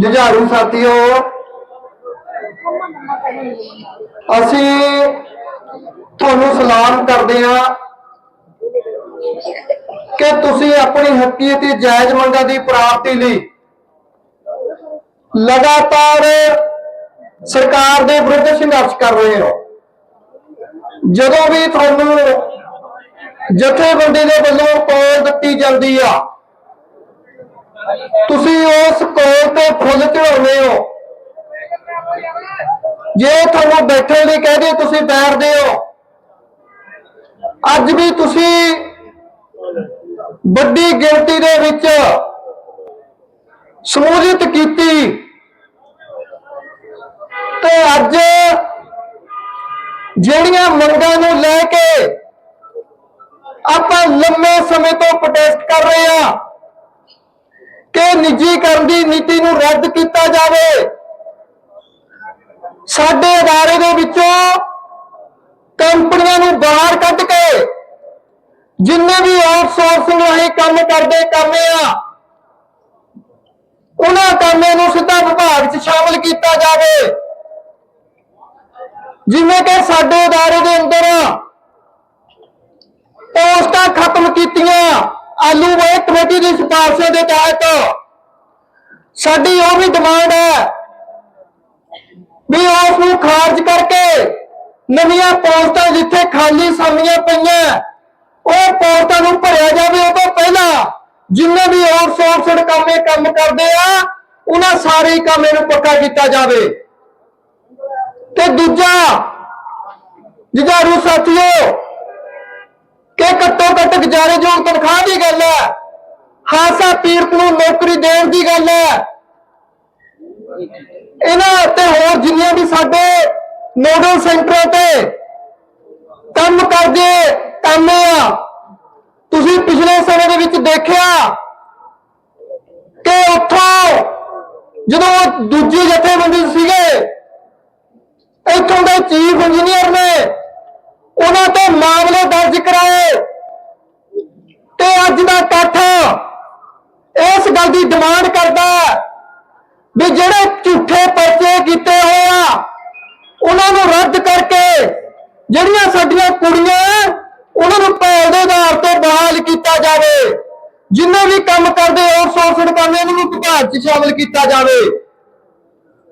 ਜੁਝਾਰੂ ਸਾਥੀਓ, ਅਸੀਂ ਤੁਹਾਨੂੰ ਸਲਾਮ ਕਰਦੇ ਹਾਂ ਕਿ ਤੁਸੀਂ ਆਪਣੀ ਹੱਕੀ ਅਤੇ ਜਾਇਜ਼ ਮੰਗਾਂ ਦੀ ਪ੍ਰਾਪਤੀ ਲਈ ਲਗਾਤਾਰ ਸਰਕਾਰ ਦੇ ਵਿਰੁੱਧ ਸੰਘਰਸ਼ ਕਰ ਰਹੇ ਹੋ। ਜਦੋਂ ਵੀ ਤੁਹਾਨੂੰ ਜਥੇਬੰਦੀ ਦੇ ਵੱਲੋਂ ਕਾਲ ਦਿੱਤੀ ਜਾਂਦੀ ਆ ਤੁਸੀਂ ਉਸ ਕੋਲ ਤੇ ਫੁੱਲ ਚੜਾਉਂਦੇ ਹੋ। ਜੇ ਤੁਹਾਨੂੰ ਬੈਠਣ ਲਈ ਕਹਦੇ ਤੁਸੀਂ ਬੈਠਦੇ ਹੋ, ਅੱਜ ਵੀ ਤੁਸੀਂ ਵੱਡੀ ਗਿਣਤੀ ਦੇ ਵਿੱਚ ਸਮੂਹਿਤ ਕੀਤੀ ਤੇ ਅੱਜ ਜਿਹੜੀਆਂ ਮੰਗਾਂ ਨੂੰ ਲੈ ਕੇ ਆਪਾਂ ਲੰਮੇ ਸਮੇਂ ਤੋਂ ਪ੍ਰੋਟੈਸਟ ਕਰ ਰਹੇ ਹਾਂ। ਕਿ ਨਿੱਜੀਕਰਨ ਦੀ ਨੀਤੀ ਨੂੰ ਰੱਦ ਕੀਤਾ ਜਾਵੇ। ਸਾਡੇ ਅਦਾਰੇ ਦੇ ਵਿੱਚੋਂ ਕੰਪਨੀਆਂ ਨੂੰ ਬਾਹਰ ਕੱਢ ਕੇ ਜਿੰਨੇ ਵੀ ਆਊਟਸੋਰਸਿੰਗ ਰਾਹੀਂ ਕੰਮ ਕਰਦੇ ਕਾਮੇ ਆ, ਉਹਨਾਂ ਕਾਮਿਆਂ ਨੂੰ ਸਿੱਧਾ ਵਿਭਾਗ 'ਚ ਸ਼ਾਮਲ ਕੀਤਾ ਜਾਵੇ। ਜਿਵੇਂ ਕਿ ਸਾਡੇ ਅਦਾਰੇ ਦੇ ਅੰਦਰ ਪੋਸਟਾਂ ਖਤਮ ਕੀਤੀਆਂ। ਆਲੂ ਕਮੇਟੀ ਦੀ ਸਿਫਾਰਸ਼ਾਂ ਦੇ ਤਹਿਤ ਸਾਡੀ ਉਹ ਵੀ ਡਿਮਾਂਡ ਹੈ ਵੀ ਉਸ ਨੂੰ ਖਾਰਜ ਕਰਕੇ ਨਵੀਆਂ ਪੋਸਟਾਂ ਜਿੱਥੇ ਖਾਲੀ ਸਾਮੀਆਂ ਪਈਆਂ, ਉਹ ਪੋਸਟਾਂ ਨੂੰ ਭਰਿਆ ਜਾਵੇ, ਉਹ ਤੋਂ ਪਹਿਲਾਂ ਜਿੰਨੇ ਵੀ ਆਊਟਸੋਰਸਡ ਕੰਮੇ ਕੰਮ ਕਰਦੇ ਆ, ਉਹਨਾਂ ਸਾਰੇ ਹੀ ਕੰਮੇ ਨੂੰ ਪੱਕਾ ਕੀਤਾ ਜਾਵੇ। ਤੇ ਦੂਜਾ ਜੁਝਾਰੂ ਸਾਥੀਓ ਕਿ ਘੱਟੋ ਘੱਟ ਗੁਜ਼ਾਰੇਯੋਗ ਤਨਖਾਹ ਦੀ ਗੱਲ ਹੈ। ਹਾਸਾ ਪੀਰਤ ਨੂੰ ਨੌਕਰੀ ਦੇਣ ਦੀ ਗੱਲ ਹੈ। ਇਹਨਾਂ ਤੇ ਹੋਰ ਜਿੰਨੀਆਂ ਵੀ ਸਾਡੇ ਨੋਡਲ ਸੈਂਟਰਾਂ ਤੇ ਕੰਮ ਕਰਦੇ ਕੰਮ ਆ, ਤੁਸੀਂ ਪਿਛਲੇ ਸਮੇਂ ਦੇ ਵਿੱਚ ਦੇਖਿਆ ਕਿ ਉੱਥੋਂ ਜਦੋਂ ਦੂਜੀ ਜਥੇਬੰਦੀ ਸੀਗੇ, ਇੱਥੋਂ ਦੇ ਚੀਫ ਇੰਜੀਨੀਅਰ ਨੇ ਉਹਨਾਂ ਤੇ ਮਾਮਲੇ ਦਰਜ ਕਰਾਏ ਅੱਜ ਦਾ ਇਕੱਠ ਇਸ ਗੱਲ ਦੀ ਡਿਮਾਂਡ ਕਰਦਾ ਵੀ ਜਿਹੜੇ ਝੂਠੇ ਪਰਚੇ ਕੀਤੇ ਹੋਏ ਆ, ਉਹਨਾਂ ਨੂੰ ਰੱਦ ਕਰਕੇ ਜਿਹੜੀਆਂ ਸਾਡੀਆਂ ਕੁੜੀਆਂ ਉਹਨਾਂ ਨੂੰ ਭਾਲ ਦੇ ਆਧਾਰ ਤੇ ਬਹਾਲ ਕੀਤਾ ਜਾਵੇ, ਜਿੰਨੇ ਵੀ ਕੰਮ ਕਰਦੇ ਆਊਟਸੋਰਸਡ ਕਰਨੇ ਉਹਨਾਂ ਨੂੰ ਵਿਭਾਗ 'ਚ ਸ਼ਾਮਲ ਕੀਤਾ ਜਾਵੇ।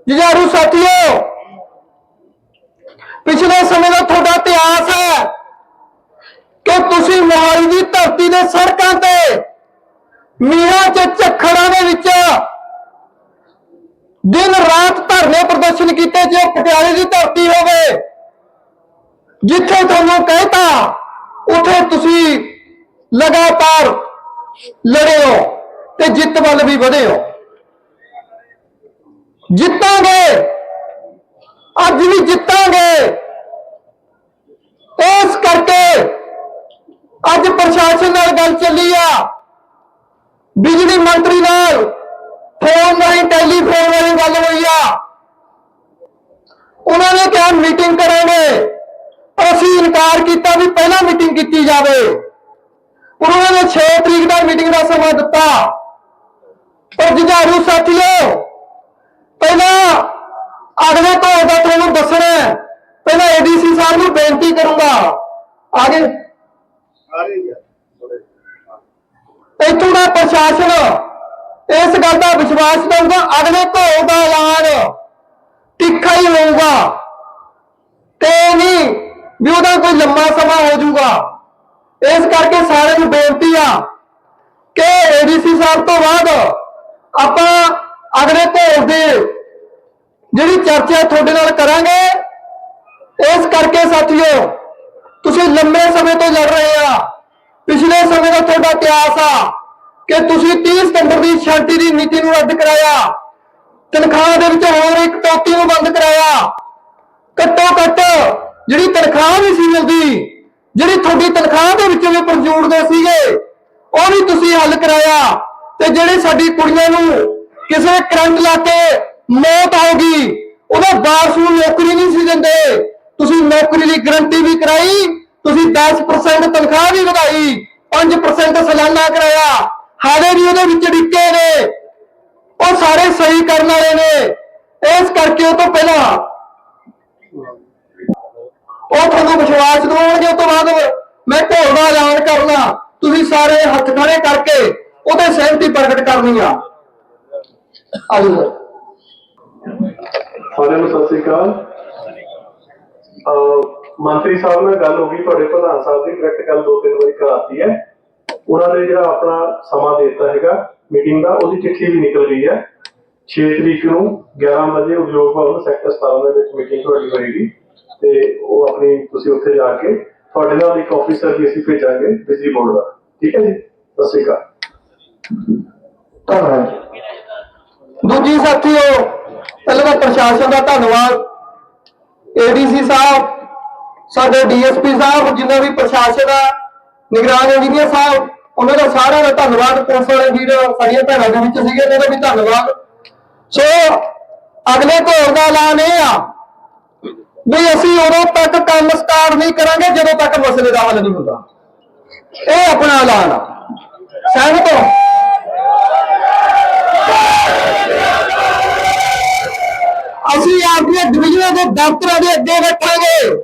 ਜੁਝਾਰੂ ਸਾਥੀਓ, ਪਿਛਲੇ ਸਮੇਂ ਦਾ ਤੁਹਾਡਾ ਇਤਿਹਾਸ ਹੈ। ਕਿ ਤੁਸੀਂ ਮੋਹਾਲੀ ਦੀ ਧਰਤੀ ਦੇ ਸੜਕਾਂ ਤੇ ਮੀਆਂ ਚ ਝੱਖੜਾਂ ਦੇ ਵਿੱਚ ਦਿਨ ਰਾਤ ਧਰਨੇ ਪ੍ਰਦਰਸ਼ਨ ਕੀਤੇ ਜੇ ਪਟਿਆਲੇ ਦੀ ਧਰਤੀ ਹੋਵੇ, ਜਿੱਥੇ ਤੁਹਾਨੂੰ ਕਹਿਤਾ, ਉੱਥੇ ਤੁਸੀਂ ਲਗਾਤਾਰ ਲੜੇ ਹੋ ਤੇ ਜਿੱਤ ਵੱਲ ਵੀ ਵਧੇ ਹੋ ਜਿੱਤਾਂਗੇ, ਅੱਜ ਵੀ ਜਿੱਤਾਂਗੇ। ਇਸ ਕਰਕੇ ਅੱਜ ਪ੍ਰਸ਼ਾਸਨ ਨਾਲ ਗੱਲ ਚੱਲੀ ਆ। ਬਿਜਲੀ ਮੰਤਰੀ ਨਾਲ ਫੋਨ ਰਾਹੀਂ ਟੈਲੀਫੋਨ ਵਾਲੀ ਗੱਲ ਹੋਈ ਆ। ਉਹਨਾਂ ਨੇ ਕਿਹਾ, ਮੀਟਿੰਗ ਕਰਾਂਗੇ। ਅਸੀਂ ਇਨਕਾਰ ਕੀਤਾ ਵੀ ਪਹਿਲਾਂ ਮੀਟਿੰਗ ਕੀਤੀ ਜਾਵੇ। ਉਹਨਾਂ ਨੇ 6 ਤਰੀਕ ਦਾ ਮੀਟਿੰਗ ਦਾ ਸਮਾਂ ਦਿੱਤਾ। ਪਰ ਜੁਝਾਰੂ ਸਾਥੀਓ, ਪਹਿਲਾਂ ਅਗਲੇ ਤੋਂ ਦਾ ਤੁਹਾਨੂੰ ਦੱਸਣਾ ਹੈ। ਪਹਿਲਾਂ ਏਡੀਸੀ ਸਾਹਿਬ ਨੂੰ ਬੇਨਤੀ ਕਰੂੰਗਾ। ਆਗੇ। ਇੱਥੋਂ ਦਾ ਪ੍ਰਸ਼ਾਸਨ, ਇਸ ਗੱਲ ਦਾ ਵਿਸ਼ਵਾਸ ਦਊਗਾ, ਅਗਲੇ ਘੋਲ ਦਾ ਐਲਾਨ ਤਿੱਖਾ ਹੀ ਹੋਊਗਾ। ਤੇ ਨਹੀਂ, ਵੀ ਉਹਦਾ ਕੋਈ ਲੰਮਾ ਸਮਾਂ ਹੋ ਜਾਊਗਾ। ਇਸ ਕਰਕੇ ਸਾਰਿਆਂ ਨੂੰ ਬੇਨਤੀ ਆ ਕਿ ਏਡੀਸੀ ਸਾਹਿਬ ਤੋਂ ਬਾਅਦ ਆਪਾਂ ਅਗਲੇ ਘੋਲ ਦੇ ਜਿਹੜੀ ਚਰਚਾ ਤੁਹਾਡੇ ਨਾਲ ਕਰਾਂਗੇ, ਇਸ ਕਰਕੇ ਸਾਥੀਓ ਤੁਸੀਂ ਲੰਮੇ ਸਮੇਂ ਤੋਂ ਲੜ ਰਹੇ ਆ। ਪਿਛਲੇ ਸਮੇਂ ਦਾ ਤੁਹਾਡਾ ਇਤਿਹਾਸ ਆ ਕਿ ਤੁਸੀਂ 30 ਸਤੰਬਰ ਦੀ ਸ਼ਾਂਤੀ ਦੀ ਨੀਤੀ ਨੂੰ ਰੱਦ ਕਰਾਇਆ। ਤਨਖਾਹ ਦੇ ਵਿੱਚ ਹੋਰ ਇੱਕ ਟੋਟੀ ਨੂੰ ਬੰਦ ਕਰਾਇਆ। ਘੱਟੋ ਘੱਟ ਜਿਹੜੀ ਤਨਖਾਹ ਨਹੀਂ ਸੀ ਮਿਲਦੀ, ਜਿਹੜੀ ਤੁਹਾਡੀ ਤਨਖਾਹ ਦੇ ਵਿੱਚ ਵੀ ਪਰਜੂੜਦੇ ਸੀਗੇ, ਉਹ ਵੀ ਤੁਸੀਂ ਹੱਲ ਕਰਾਇਆ। ਤੇ ਜਿਹੜੇ ਸਾਡੀ ਕੁੜੀਆਂ ਨੂੰ ਕਿਸੇ ਕਰੰਟ ਲਾ ਕੇ ਮੌਤ ਹੋ ਗਈ, ਉਹਦਾ ਵਾਰਸ ਨੂੰ ਨੌਕਰੀ ਨਹੀਂ ਸੀ ਦਿੰਦੇ। ਤੁਸੀਂ ਨੌਕਰੀ ਦੀ ਗਰੰਟੀ ਵੀ ਕਰਾਈ, ਤੁਸੀਂ 10% ਤਨਖਾਹ ਵੀ ਵਧਾਈ 5% ਸਾਲਾਨਾ ਕਰਾਇਆ। ਹਾਲੇ ਵੀ ਉਹਦੇ ਵਿੱਚ ਡਿੱਕੇ ਨੇ। ਉਹ ਸਾਰੇ ਸਹੀ ਕਰਨ ਵਾਲੇ ਨੇ। ਇਸ ਕਰਕੇ ਉਹ ਤੋਂ ਪਹਿਲਾਂ ਉਹ ਤੁਹਾਨੂੰ ਵਿਸ਼ਵਾਸ ਦਿਵਾਉਣਗੇ ਉਸ ਤੋਂ ਬਾਅਦ ਮੈਂ ਢੋਲ ਦਾ ਐਲਾਨ ਕਰਨਾ। ਤੁਸੀਂ ਸਾਰੇ ਹੱਥ ਖੜੇ ਕਰਕੇ ਉਹਦੇ ਸਹਿਮਤੀ ਪ੍ਰਗਟ ਕਰਨੀ ਆ। ਆਜੋ। ਸਾਰਿਆਂ ਨੂੰ ਸਤਿ ਸ੍ਰੀ ਅਕਾਲ। ਮੰਤਰੀ ਸਾਹਿਬ ਨਾਲ ਗੱਲ ਹੋ ਗਈ, ਤੁਹਾਡੇ ਪ੍ਰਧਾਨ ਸਾਹਿਬ ਦੀ ਡਾਇਰੈਕਟ ਗੱਲ ਦੋ ਤਿੰਨ ਵਾਰੀ ਕਰਾਤੀ ਹੈ। ਉਹਨਾਂ ਨੇ ਜਿਹੜਾ ਆਪਣਾ ਸਮਾਂ ਦਿੱਤਾ ਹੈਗਾ ਮੀਟਿੰਗ ਦਾ, ਉਹਦੀ ਚਿੱਠੀ ਵੀ ਨਿਕਲ ਗਈ ਹੈ। 6 ਤਰੀਕ ਨੂੰ 11 ਵਜੇ ਉਦਯੋਗ ਭਵਨ ਸੈਕਟਰ 17 ਦੇ ਵਿੱਚ ਮੀਟਿੰਗ ਤੁਹਾਡੀ ਹੋਏਗੀ ਤੇ ਉਹ ਆਪਣੀ ਤੁਸੀਂ ਉੱਥੇ ਜਾ ਕੇ ਤੁਹਾਡੇ ਨਾਲ ਇੱਕ ਆਫੀਸਰ ਵੀ ਅਸੀਂ ਭੇਜਾਂਗੇ, ਬਿਜਲੀ ਬੋਰਡ ਦਾ। ਠੀਕ ਹੈ ਜੀ? ਸਤਿ ਸ੍ਰੀ ਅਕਾਲ। ਧੰਨਵਾਦ ਦੂਜੀ ਸਾਥੀਓ, ਪਹਿਲਾਂ ਪ੍ਰਸ਼ਾਸਨ ਦਾ ਧੰਨਵਾਦ। ਏਡੀਸੀ ਸਾਹਿਬ, ਸਾਡੇ ਡੀਐਸਪੀ ਸਾਹਿਬ, ਜਿੰਨਾ ਵੀ ਪ੍ਰਸ਼ਾਸਨ ਆ, ਨਿਗਰਾਨ ਇੰਜੀਨੀਅਰ ਸਾਹਿਬ, ਉਹਨਾਂ ਦਾ ਸਾਰਿਆਂ ਦਾ ਧੰਨਵਾਦ। ਪੁਲਿਸ ਵਾਲੇ ਵੀਰ, ਸਾਡੀਆਂ ਭੈਣਾਂ ਦੇ ਵਿੱਚ ਸੀਗੇ, ਉਹਨਾਂ ਦਾ ਵੀ ਧੰਨਵਾਦ। ਸੋ ਅਗਲੇ ਘੋਰ ਦਾ ਐਲਾਨ ਇਹ ਆ ਵੀ ਅਸੀਂ ਉਦੋਂ ਤੱਕ ਕੰਮ ਸਟਾਰਟ ਨਹੀਂ ਕਰਾਂਗੇ, ਜਦੋਂ ਤੱਕ ਮਸਲੇ ਦਾ ਹੱਲ ਨਹੀਂ ਹੁੰਦਾ। ਇਹ ਆਪਣਾ ਐਲਾਨ ਆ। ਸਹਿਮਤ ਹੋ? ਅਸੀਂ ਆਪਣੀਆਂ ਡਿਵੀਜ਼ਨਾਂ ਦੇ ਦਫ਼ਤਰਾਂ ਦੇ ਅੱਗੇ ਬੈਠਾਂਗੇ।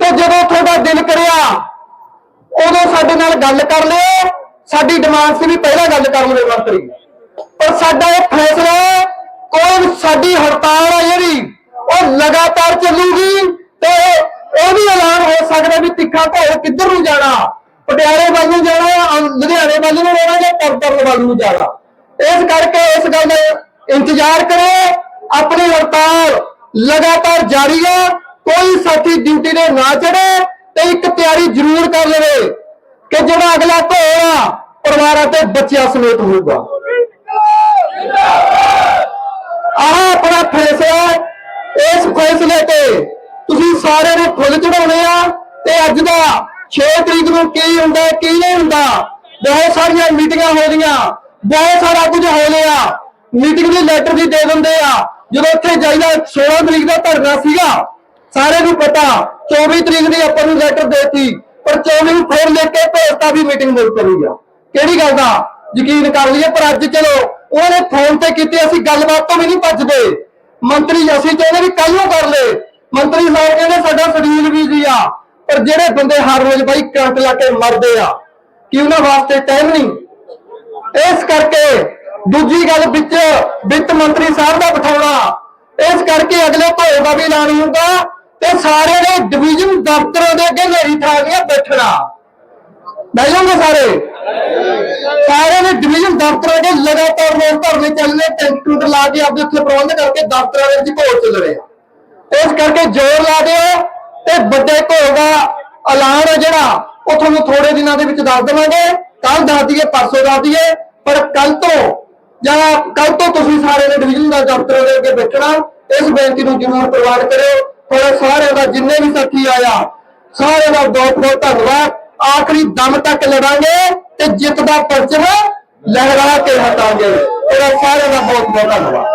ਤੇ ਜਦੋਂ ਤੁਹਾਡਾ ਦਿਲ ਕਰਿਆ, ਉਦੋਂ ਸਾਡੇ ਨਾਲ ਗੱਲ ਕਰ ਲਿਓ। ਸਾਡੀ ਡਿਮਾਂਡ ਸੀ ਵੀ ਪਹਿਲਾਂ ਗੱਲ ਕਰ ਲਵੇ ਮੰਤਰੀ। ਪਰ ਸਾਡਾ ਇਹ ਫੈਸਲਾ ਕੋਈ ਸਾਡੀ ਹੜਤਾਲ ਆ ਜਿਹੜੀ, ਉਹ ਲਗਾਤਾਰ ਚੱਲੂਗੀ ਤੇ ਇਹ ਵੀ ਐਲਾਨ ਹੋ ਸਕਦਾ ਵੀ ਤਿੱਖਾ ਘੋਲ ਕਿੱਧਰ ਨੂੰ ਜਾਣਾ? ਪਟਿਆਲੇ ਵੱਲ ਨੂੰ ਜਾਣਾ ਲੁਧਿਆਣੇ ਵੱਲ ਨੂੰ ਜਾਣਾ ਜਾਂ ਤਰਨਤਾਰਨ ਵੱਲ ਨੂੰ ਜਾਣਾ? ਇਸ ਕਰਕੇ ਇਸ ਗੱਲ ਦਾ ਇੰਤਜ਼ਾਰ ਕਰੋ ਆਪਣੀ ਹੜਤਾਲ ਲਗਾਤਾਰ ਜਾਰੀ ਹੈ। ਕੋਈ ਸਾਥੀ ਡਿਊਟੀ ਤੇ ਨਾ ਚੜੇ ਤੇ ਇੱਕ ਤਿਆਰੀ ਜ਼ਰੂਰ ਕਰ ਲਵੇ ਕਿ ਜਿਹੜਾ ਅਗਲਾ ਘੋਲ ਆ, ਪਰਿਵਾਰਾਂ ਤੇ ਬੱਚਿਆਂ ਸਮੇਤ ਹੋਊਗਾ। ਆਹ ਆਪਣਾ ਫੈਸਲਾ ਇਸ ਫੈਸਲੇ ਤੇ ਤੁਸੀਂ ਸਾਰਿਆਂ ਨੂੰ ਫੁੱਲ ਚੜਾਉਣੇ ਆ ਤੇ ਅੱਜ ਦਾ 6 ਤਰੀਕ ਨੂੰ ਕੀ ਹੁੰਦਾ, ਕੀ ਨਹੀਂ ਹੁੰਦਾ, ਬਹੁਤ ਸਾਰੀਆਂ ਮੀਟਿੰਗਾਂ ਹੋ ਰਹੀਆਂ, ਬਹੁਤ ਸਾਰਾ ਕੁਝ ਹੋ ਲਿਆ ਮੀਟਿੰਗ ਦੀ ਲੈਟਰ ਵੀ ਦੇ ਦਿੰਦੇ ਆ। ਜਦੋਂ ਉੱਥੇ ਜਾਈਦਾ 16 ਤਰੀਕ ਦਾ ਧਰਨਾ ਸੀਗਾ ਸਾਰੇ ਨੂੰ ਪਤਾ 24 ਤਰੀਕ ਦੀ ਆਪਾਂ ਨੂੰ ਲੈਟਰ ਦੇਤੀ, ਪਰ 24 ਨੂੰ ਫੇਰ ਲੈ ਕੇ ਭੇਜਤਾ ਵੀ ਮੀਟਿੰਗ ਮੁਲ ਕਰੂਗੀ ਕਿਹੜੀ ਗੱਲ ਦਾ? ਯਕੀਨ ਕਰ ਲਈਏ, ਪਰ ਅੱਜ ਚਲੋ, ਉਹਨਾਂ ਫੋਨ ਤੇ ਕੀਤੀ, ਅਸੀਂ ਗੱਲਬਾਤ ਤੋਂ ਵੀ ਨਹੀਂ ਭੱਜਦੇ। ਮੰਤਰੀ, ਅਸੀਂ ਚਾਹੁੰਦੇ ਵੀ ਕੱਲ ਨੂੰ ਕਰ ਲੈ। ਮੰਤਰੀ ਸਾਹਿਬ ਕਹਿੰਦੇ ਸਾਡਾ ਸ਼ਡਿਊਲ ਵੀ ਜੀ ਆ, ਪਰ ਜਿਹੜੇ ਬੰਦੇ ਹਰ ਰੋਜ਼ ਬਾਈ ਕਰੰਟ ਲਾ ਕੇ ਮਰਦੇ ਆ, ਕਿ ਉਹਨਾਂ ਵਾਸਤੇ ਟਾਈਮ ਨਹੀਂ? ਇਸ ਕਰਕੇ ਦੂਜੀ ਗੱਲ ਵਿੱਚ ਵਿੱਤ ਮੰਤਰੀ ਸਾਹਿਬ ਦਾ ਬਿਠਾਉਣਾ। ਇਸ ਕਰਕੇ ਅਗਲੇ ਭੋਏ ਦਾ ਵੀ ਐਲਾਨ ਹੁੰਦਾ ਤੇ ਸਾਰੇ ਨੇ ਡਿਵੀਜ਼ਨ ਦਫ਼ਤਰਾਂ ਦੇ ਅੱਗੇ ਮੇਰੀ ਥਾਂ ਦੀਆਂ ਬੈਠਣਾ। ਬਹਿ ਸਾਰੇ? ਸਾਰੇ ਨੇ ਡਿਵੀਜ਼ਨ ਦਫ਼ਤਰਾਂ ਦੇ ਲਗਾਤਾਰ ਰੋਜ਼ ਧਰਨੇ ਚੱਲਨੇ ਟੈਂਟ ਟੂਟ ਲਾ ਕੇ ਆਪਦੇ ਉੱਥੇ ਪ੍ਰਬੰਧ ਕਰਕੇ ਦਫ਼ਤਰਾਂ ਦੇ ਵਿੱਚ ਭੋਜ ਚੱਲ ਰਹੇ। ਆ ਇਸ ਕਰਕੇ ਜ਼ੋਰ ਲਾ ਦਿਓ ਤੇ ਵੱਡੇ ਘੋਲ ਦਾ ਐਲਾਨ ਹੈ ਜਿਹੜਾ, ਉਹ ਤੁਹਾਨੂੰ ਥੋੜੇ ਦਿਨਾਂ ਦੇ ਵਿੱਚ ਦੱਸ ਦੇਵਾਂਗੇ। ਕੱਲ ਦੱਸ ਦਈਏ, ਪਰਸੋਂ ਦੱਸ ਦਈਏ, ਪਰ ਕੱਲ ਤੋਂ ਜਾਂ ਕੱਲ ਤੋਂ ਤੁਸੀਂ ਸਾਰੇ ਨੇ ਡਿਵੀਜ਼ਨ ਦਾ ਦਫ਼ਤਰ ਦੇ ਅੱਗੇ ਬੈਠਣਾ, ਇਸ ਬੇਨਤੀ ਨੂੰ ਜ਼ਰੂਰ ਪ੍ਰਵਾਨ ਕਰਿਓ। ਤੁਹਾਡੇ ਸਾਰਿਆਂ ਦਾ ਜਿੰਨੇ ਵੀ ਸਾਥੀ ਆਇਆ ਸਾਰਿਆਂ ਦਾ ਬਹੁਤ ਬਹੁਤ ਧੰਨਵਾਦ। ਆਖਰੀ ਦਮ ਤੱਕ ਲੜਾਂਗੇ ਤੇ ਜਿੱਤ ਦਾ ਪਰਚਮ ਲਹਿਰਾ ਕੇ ਹਟਾਂਗੇ। ਤੁਹਾਡਾ ਸਾਰਿਆਂ ਦਾ ਬਹੁਤ ਬਹੁਤ ਧੰਨਵਾਦ।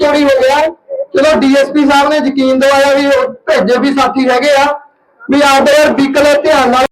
ਚੋਰੀ ਹੋ ਗਿਆ? ਚਲੋ ਡੀਐਸਪੀ ਸਾਹਿਬ ਨੇ ਯਕੀਨ ਦਿਵਾਇਆ ਵੀ ਭੇਜੇ ਵੀ ਸਾਥੀ ਹੈਗੇ ਆ। ਵੀ ਆਪਦੇ ਯਾਰ ਵਹੀਕਲ ਧਿਆਨ ਨਾਲ